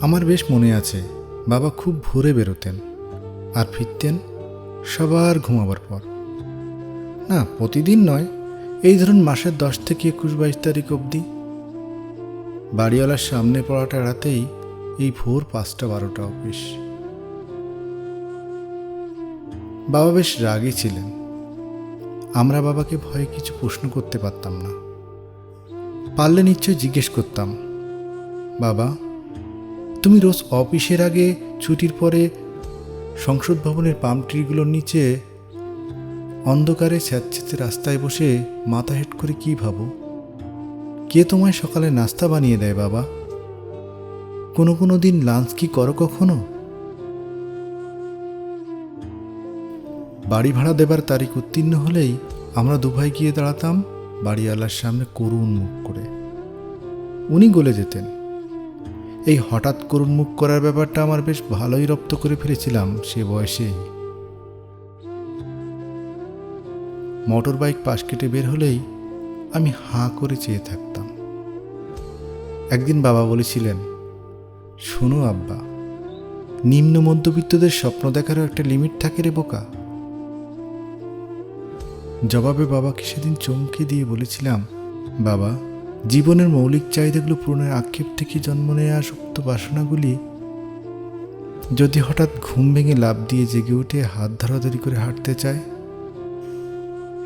আমার বেশ মনে আছে, বাবা খুব ভোরে বেরোতেন। আর ফিরতেন সবার ঘুমাবার পর। না, প্রতিদিন নয়, এই ধরুন মাসের দশ থেকে একুশ বাইশ তারিখ অবধি। বাড়িওয়ালার সামনে পড়াটা এড়াতেই এই ভোর পাঁচটা বারোটা অফিস। বাবা বেশ রাগী ছিলেন। আমরা বাবাকে ভয়ে কিছু প্রশ্ন করতে পারতাম না। পারলে নিশ্চয়ই জিজ্ঞেস করতাম, বাবা তুমি রোজ অফিসের আগে ছুটির পরে সংসদ ভবনের পাম ট্রিগুলোর নিচে অন্ধকারে স্যাঁতস্যাঁতে রাস্তায় বসে মাথা হেট করে কি ভাবো? কে তোমায় সকালে নাস্তা বানিয়ে দেয় বাবা? কোনো কোনো দিন লাঞ্চ কি করো কখনো? বাড়ি ভাড়া দেবার তারিখ উত্তীর্ণ হলেই আমরা দুভাই গিয়ে দাঁড়াতাম বাড়িওয়ালার সামনে করুণ মুখ করে। উনি গলে যেতেন। এই হঠাৎ করুণ মুখ করার ব্যাপারটা আমার বেশ ভালোই রপ্ত করে ফেলেছিলাম সে বয়সেই। মোটর বাইক পাশ কেটে বের হলেই আমি হাঁ করে চেয়ে থাকতাম। একদিন বাবা বলেছিলেন, শোনো আব্বা, নিম্ন মধ্যবিত্তদের স্বপ্ন দেখারও একটা লিমিট থাকে রে বোকা। জবাবে বাবাকে সেদিন চমকে দিয়ে বলেছিলাম, বাবা জীবনের মৌলিক চাহিদাগুলো পূরণের আক্ষেপ থেকে জন্ম নেওয়া সুপ্ত বাসনাগুলি, যদি হঠাৎ ঘুম ভেঙে লাভ দিয়ে জেগে উঠে হাত ধরাধরি করে হাঁটতে চায়,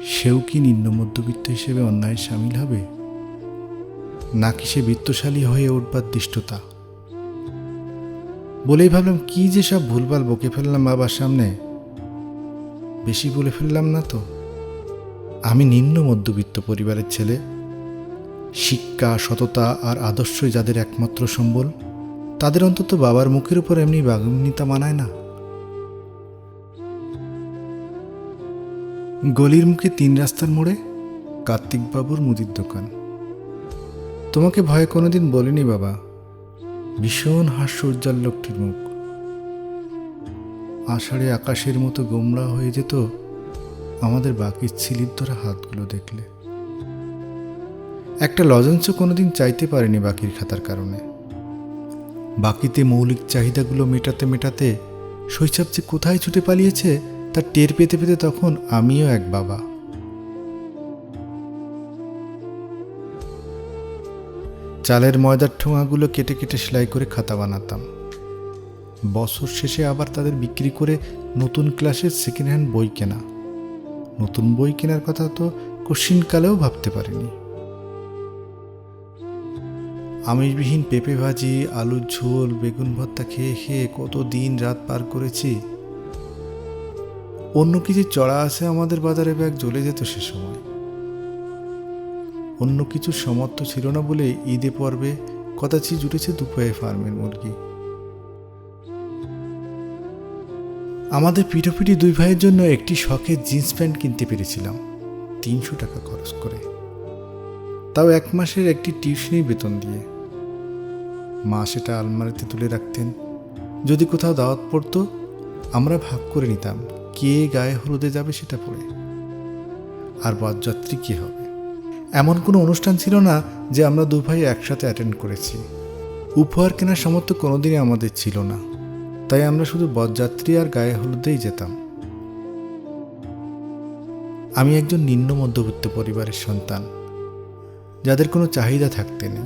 সেও কি নিম্ন মধ্যবিত্ত হিসেবে অন্যায় সামিল হবে? নাকি সে বিত্তশালী হয়ে উঠবার দৃষ্টতা? বলেই ভাবলাম, কি যে সব ভুলভাল বকে ফেললাম বাবার সামনে। বেশি বলে ফেললাম না তো। আমি নিম্ন মধ্যবিত্ত পরিবারের ছেলে। শিক্ষা, সততা আর আদর্শই যাদের একমাত্র সম্বল, তাদের অন্তত বাবার মুখের উপর এমনি বাগ্মিতা মানায় না। গলির মুখে তিন রাস্তার মোড়ে কার্তিকবাবুর মুদির দোকান। তোমাকে ভয়ে কোনোদিন বলিনি বাবা, ভীষণ হাস্য উজ্জ্বল লোকটির মুখ। আষাঢ়ে আকাশের মতো গোমড়া হয়ে যেত আমাদের বাকি ছিলির ধরা হাতগুলো দেখলে। একটা লজেন্সও কোনোদিন চাইতে পারেনি বাকির খাতার কারণে। বাকিতে মৌলিক চাহিদাগুলো মেটাতে মেটাতে শৈশব যে কোথায় ছুটে পালিয়েছে তার টের পেতে পেতে তখন আমিও এক বাবা। চালের ময়দার ঠোঙাগুলো কেটে কেটে সেলাই করে খাতা বানাতাম। বছর শেষে আবার তাদের বিক্রি করে নতুন ক্লাসের সেকেন্ড হ্যান্ড বই কেনা। নতুন বই কেনার কথা তো কশিনকালেও ভাবতে পারিনি। আমিষবিহীন পেঁপে ভাজি, আলুর ঝোল, বেগুন ভর্তা খেয়ে খেয়ে কত দিন রাত পার করেছি। অন্য কিছু চড়া আছে আমাদের বাজারে ব্যাগ জ্বলে যেত সে সময়। অন্য কিছু সমর্থ ছিল না বলে ঈদে পর্বে কদাচি জুটেছে দুপায়ে ফার্মের মুরগি। আমাদের পিঠোপিঠি দুই ভাইয়ের জন্য একটি শখের জিন্স প্যান্ট কিনতে পেরেছিলাম। তিনশো টাকা খরচ করে। তাও এক মাসের একটি টিউশনি বেতন দিয়ে। মা সেটা আলমারিতে তুলে রাখতেন। যদি কোথাও দাওয়াত পড়তো, আমরা ভাগ করে নিতাম। কে গায়ে হলুদে যাবে সেটা পড়ে। আর বরযাত্রী কে হবে? এমন কোনো অনুষ্ঠান ছিল না যে আমরা দু ভাই একসাথে অ্যাটেন্ড করেছি। উপহার কেনার সামর্থ্য কোনোদিনই আমাদের ছিল না। তাই আমরা শুধু বরযাত্রী আর গায়ে হলুদেই যেতাম। আমি একজন নিম্ন মধ্যবিত্ত পরিবারের সন্তান। যাদের কোনো চাহিদা থাকতে নেই।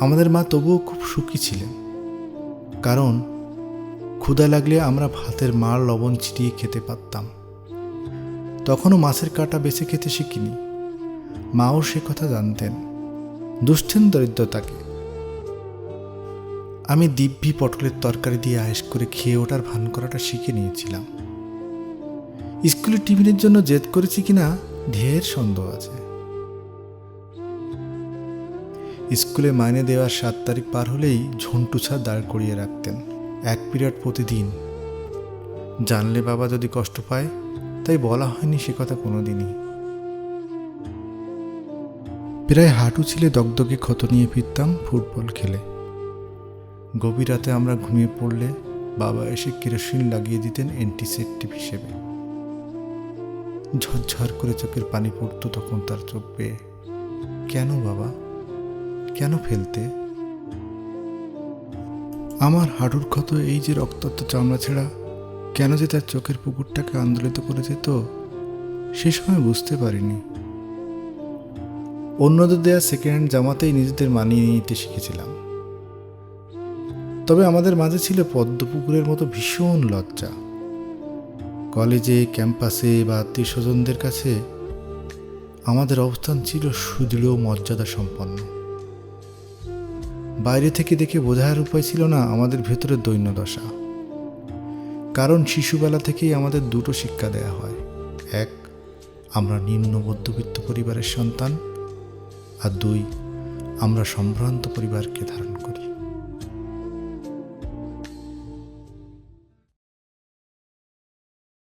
আমাদের মা তবুও খুব সুখী ছিলেন। কারণ ক্ষুধা লাগলে আমরা ভাতের মার লবণ ছিটিয়ে খেতে পারতাম। তখনও মাছের কাটা বেছে খেতে শিখিনি। মাও সে কথা জানতেন। দুষ্টেন দরিদ্রতাকে। আমি দিব্যি পটলের তরকারি দিয়ে আয়েস করে খেয়ে ওঠার ভান করাটা শিখে নিয়েছিলাম। স্কুলের টিফিনের জন্য জেদ করেছি কিনা, ঢের সন্দেহ আছে। স্কুলে মাইনে দেওয়ার সাত তারিখ পার হলেই ঝন্টু ছাড় দাঁড় করিয়ে রাখতেন, এক পিরিয়ড প্রতিদিন। জানলে বাবা যদি কষ্ট পায়, তাই বলা হয়নি সে কথা কোনোদিনই। প্রায় হাঁটু ছিলে দগদগে ক্ষত নিয়ে ফিরতাম ফুটবল খেলে। গভীর রাতে আমরা ঘুমিয়ে পড়লে বাবা এসে কেরোসিন লাগিয়ে দিতেন অ্যান্টিসেপটিভ হিসেবে। ঝরঝর করে চোখের পানি পড়তো তখন তার চোখ পেয়ে কেন বাবা? কেন ফেলতে? আমার হাঁটুর ক্ষত এই যে রক্তাক্ত চামড়া ছেঁড়া, কেন যে তার চোখের পুকুরটাকে আন্দোলিত করে যেত, সে সময় বুঝতে পারিনি। অন্যদের দেয়া সেকেন্ড হ্যান্ড জামাতেই নিজেদের মানিয়ে নিতে শিখেছিলাম। তবে আমাদের মাঝে ছিল পদ্মপুকুরের মতো ভীষণ লজ্জা। কলেজে, ক্যাম্পাসে বা আত্মীয় স্বজনদের কাছে আমাদের অবস্থান ছিল সুদৃঢ় মর্যাদা সম্পন্ন বাইরে থেকে দেখে বোঝার উপায় ছিল না আমাদের ভেতরের দৈন্যদশা কারণ শিশুবেলা থেকেই আমাদের দুটো শিক্ষা দেয়া হয়। এক, আমরা নিম্ন মধ্যবিত্ত পরিবারের সন্তান। আর দুই, আমরা সম্ভ্রান্ত পরিবারকে ধারণ